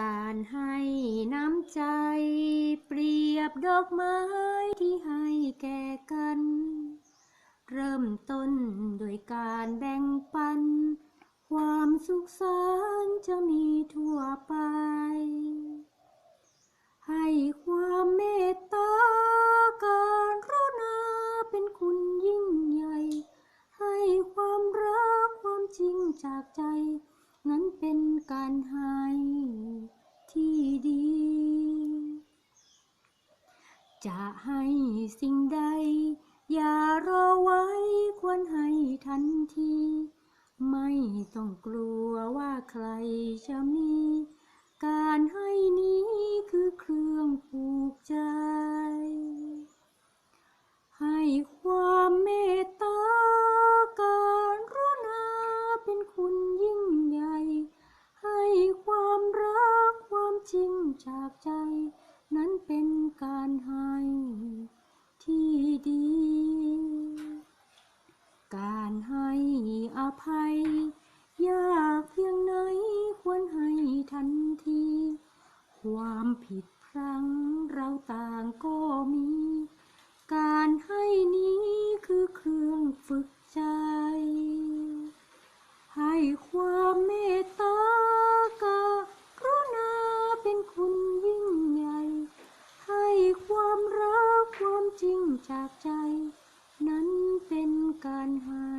การให้น้ำใจ เปรียบดอกไม้ที่ให้แก่กัน เริ่มต้นโดยการแบ่งปัน ความสุขสันต์จะมีทั่วไป ให้ความเมตตาการรุณาเป็นคุณยิ่งใหญ่ ให้ความรักความจริงจากใจ นั้นเป็นการให้ ที่ดี จะให้สิ่งใด อย่ารอไว้ควรให้ทันที ไม่ต้องกลัวว่าใครจะมี การให้นี้คือเครื่องผูกใจ ให้ความเมต จากใจ นั้นเป็นการให้ที่ดี การให้อภัย ยากเพียงไหนควรให้ทันที ความผิดพลั้งเราต่างก็มี การให้นี้คือเครื่องฝึกใจ ให้ความเมตตากรุณาเป็นคุณยิ่งใหญ่ ให้ความรักความจริง จากใจ นั้นเป็นการให้